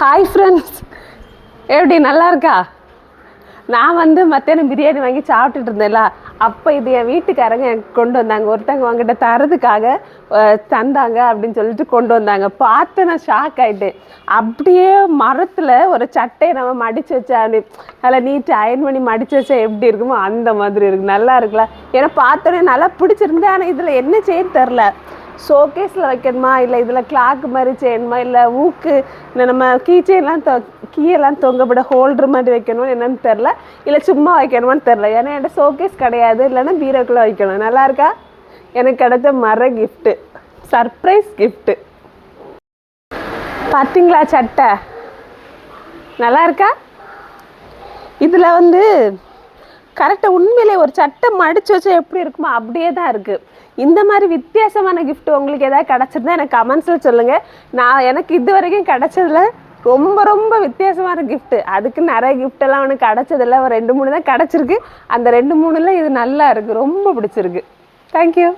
Hi friends எப்படி நல்லா இருக்கா? நான் வந்து மத்தியானம் பிரியாணி வாங்கி சாப்பிட்டுட்டு இருந்தேன்ல. அப்போ இது என் வீட்டுக்காரங்க எனக்கு கொண்டு வந்தாங்க. ஒருத்தங்க அவங்ககிட்ட தரதுக்காக தந்தாங்க அப்படின்னு சொல்லிட்டு கொண்டு வந்தாங்க. பார்த்து நான் ஷாக் ஆயிட்டேன். அப்படியே மரத்தில் ஒரு சட்டையை நம்ம மடித்து வச்சா அப்படி நல்லா நீட்டு அயன் பண்ணி மடித்து வச்சா எப்படி இருக்குமோ அந்த மாதிரி இருக்குது நல்லா இருக்குல்ல? ஏன்னா பார்த்தோன்னே நல்லா பிடிச்சிருந்தேன் ஆனால் இதில் என்ன செய்ய தெரில. ஷோகேஸில் வைக்கணுமா? இல்லை இதில் கிளாக் மாதிரி செய்யணுமா? இல்லை ஊக்கு இந்த நம்ம கீ தொ கீயெல்லாம் தொங்கப்பட ஹோல்டர் மாதிரி வைக்கணுமா? என்னன்னு தெரில. இல்லை சும்மா வைக்கணுமான்னு தெரில. ஏன்னா என்கிட்ட ஷோகேஸ் கிடையாது. இல்லைன்னா பீரோக்குள்ளே வைக்கணும். நல்லா இருக்கா? எனக்கு கிடைச்ச மர கிஃப்ட்டு சர்ப்ரைஸ் கிஃப்ட்டு பார்த்தீங்களா சட்டை? நல்லா இருக்கா? இதில் வந்து கரெக்டாக உண்மையிலே ஒரு சட்டை மடிச்சு வச்சா எப்படி இருக்குமோ அப்படியே தான் இருக்குது இந்த மாதிரி வித்தியாசமான கிஃப்ட் உங்களுக்கு எதாவது கிடச்சிருந்தா எனக்கு கமெண்ட்ஸில் சொல்லுங்கள் நான் எனக்கு இது வரைக்கும் கிடச்சதில் ரொம்ப ரொம்ப வித்தியாசமான கிஃப்ட்டு அதுக்கு நிறைய கிஃப்டெல்லாம் உனக்கு ஒன்று கிடச்சதில்ல. ஒரு ரெண்டு மூணு தான் கிடச்சிருக்கு. அந்த ரெண்டு மூணுல இது நல்லா இருக்குது ரொம்ப பிடிச்சிருக்கு. தேங்க்யூ